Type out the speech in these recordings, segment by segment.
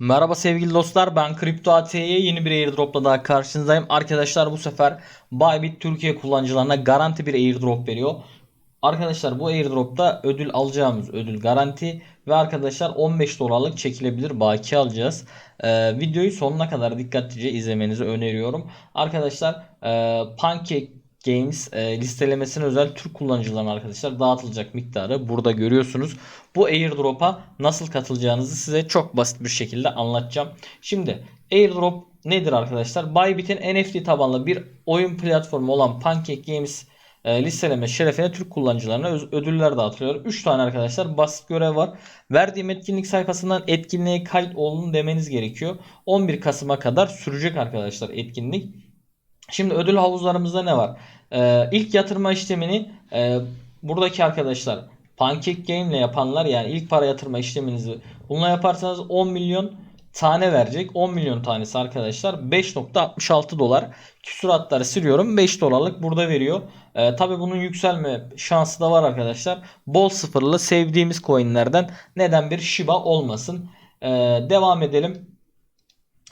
Merhaba sevgili dostlar ben Kripto AT'ye yeni bir airdropla daha karşınızdayım. Arkadaşlar bu sefer Bybit Türkiye kullanıcılarına garanti bir airdrop veriyor. Arkadaşlar bu airdropta ödül alacağımız ödül garanti ve arkadaşlar 15 dolarlık çekilebilir baki alacağız. Ee, videoyu sonuna kadar dikkatlice izlemenizi öneriyorum. Arkadaşlar e, Pancake Games e, listelemesine özel Türk kullanıcılarına arkadaşlar dağıtılacak miktarı burada görüyorsunuz. Bu airdrop'a nasıl katılacağınızı size çok basit bir şekilde anlatacağım. Şimdi airdrop nedir arkadaşlar? Bybit'in NFT tabanlı bir oyun platformu olan Pancake Games e, listeleme şerefine Türk kullanıcılarına ödüller dağıtılıyor. 3 tane arkadaşlar basit görev var. Verdiğim etkinlik sayfasından etkinliğe kayıt olun demeniz gerekiyor. 11 Kasım'a kadar sürecek arkadaşlar etkinlik. Şimdi ödül havuzlarımızda ne var? Ee, ilk yatırma işlemini e, buradaki arkadaşlar Pancake Game ile yapanlar yani ilk para yatırma işleminizi bununla yaparsanız 10 milyon tane verecek. 10 milyon tanesi arkadaşlar 5.66 dolar. Küsuratları siliyorum 5 dolarlık burada veriyor. Ee, Tabi bunun yükselme şansı da var arkadaşlar. Bol sıfırlı sevdiğimiz coinlerden neden bir Shiba olmasın. Ee, devam edelim.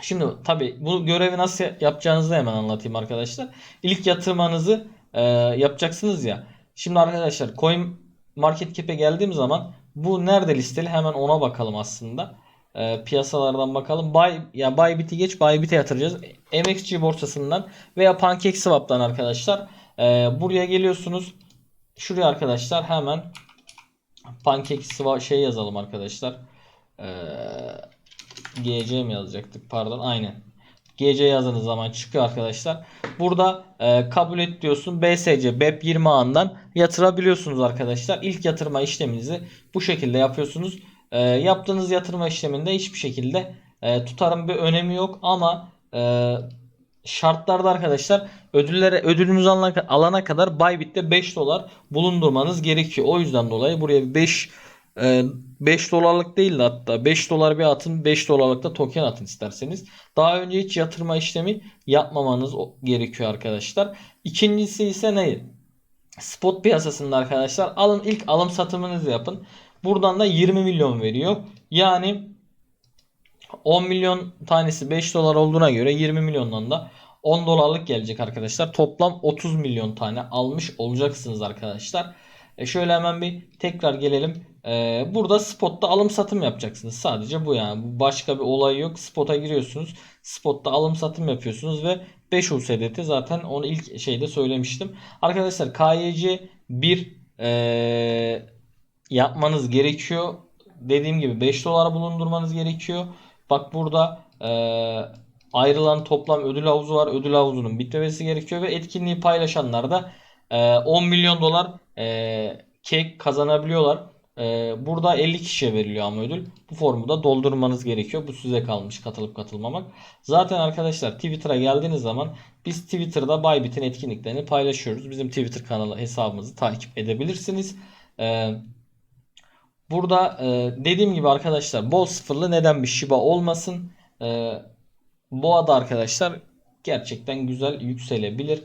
Şimdi tabi bu görevi nasıl yapacağınızı hemen anlatayım arkadaşlar. İlk yatırmanızı e, yapacaksınız ya. Şimdi arkadaşlar Coin Market Cap'e geldiğim zaman bu nerede listeli hemen ona bakalım aslında. E, piyasalardan bakalım. Buy, ya Bybit'i geç Bybit'e yatıracağız. MXC borsasından veya PancakeSwap'tan arkadaşlar. E, buraya geliyorsunuz. Şuraya arkadaşlar hemen PancakeSwap şey yazalım arkadaşlar. Eee GC mi yazacaktık? Pardon aynen. GC yazdığınız zaman çıkıyor arkadaşlar. Burada e, kabul et diyorsun. BSC BEP 20 ağından yatırabiliyorsunuz arkadaşlar. İlk yatırma işleminizi bu şekilde yapıyorsunuz. E, yaptığınız yatırma işleminde hiçbir şekilde e, tutarın bir önemi yok ama e, şartlarda arkadaşlar ödüllere ödülünüzü alana, kadar Bybit'te 5 dolar bulundurmanız gerekiyor. O yüzden dolayı buraya bir 5 ee, 5 dolarlık değil de hatta 5 dolar bir atın 5 dolarlık da token atın isterseniz. Daha önce hiç yatırma işlemi yapmamanız gerekiyor arkadaşlar. İkincisi ise ne? Spot piyasasında arkadaşlar alın ilk alım satımınızı yapın. Buradan da 20 milyon veriyor. Yani 10 milyon tanesi 5 dolar olduğuna göre 20 milyondan da 10 dolarlık gelecek arkadaşlar. Toplam 30 milyon tane almış olacaksınız arkadaşlar. E şöyle hemen bir tekrar gelelim. E, burada spotta alım satım yapacaksınız. Sadece bu yani. Başka bir olay yok. Spota giriyorsunuz. Spotta alım satım yapıyorsunuz ve 5 USDT zaten onu ilk şeyde söylemiştim. Arkadaşlar KYC 1 e, yapmanız gerekiyor. Dediğim gibi 5 dolara bulundurmanız gerekiyor. Bak burada e, ayrılan toplam ödül havuzu var. Ödül havuzunun bitmemesi gerekiyor ve etkinliği paylaşanlar da e, 10 milyon dolar e, kek kazanabiliyorlar. E, burada 50 kişiye veriliyor ama ödül. Bu formu da doldurmanız gerekiyor. Bu size kalmış katılıp katılmamak. Zaten arkadaşlar Twitter'a geldiğiniz zaman biz Twitter'da Bybit'in etkinliklerini paylaşıyoruz. Bizim Twitter kanalı hesabımızı takip edebilirsiniz. E, Burada e, dediğim gibi arkadaşlar bol sıfırlı neden bir Shiba olmasın. E, Boğa'da arkadaşlar gerçekten güzel yükselebilir.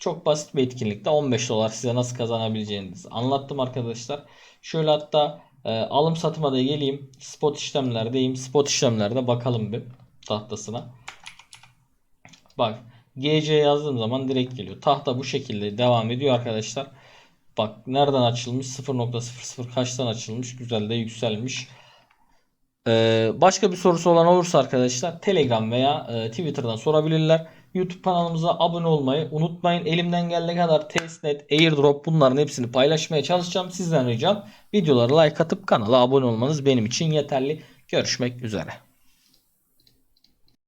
Çok basit bir etkinlikte 15 dolar size nasıl kazanabileceğinizi anlattım arkadaşlar. Şöyle hatta e, alım satıma da geleyim. Spot işlemlerdeyim. Spot işlemlerde bakalım bir tahtasına. Bak GC yazdığım zaman direkt geliyor. Tahta bu şekilde devam ediyor arkadaşlar. Bak nereden açılmış? 0.00 kaçtan açılmış? Güzel de yükselmiş. Ee, başka bir sorusu olan olursa arkadaşlar Telegram veya e, Twitter'dan sorabilirler. YouTube kanalımıza abone olmayı unutmayın. Elimden geldiği kadar testnet, airdrop bunların hepsini paylaşmaya çalışacağım. Sizden ricam videolara like atıp kanala abone olmanız benim için yeterli. Görüşmek üzere.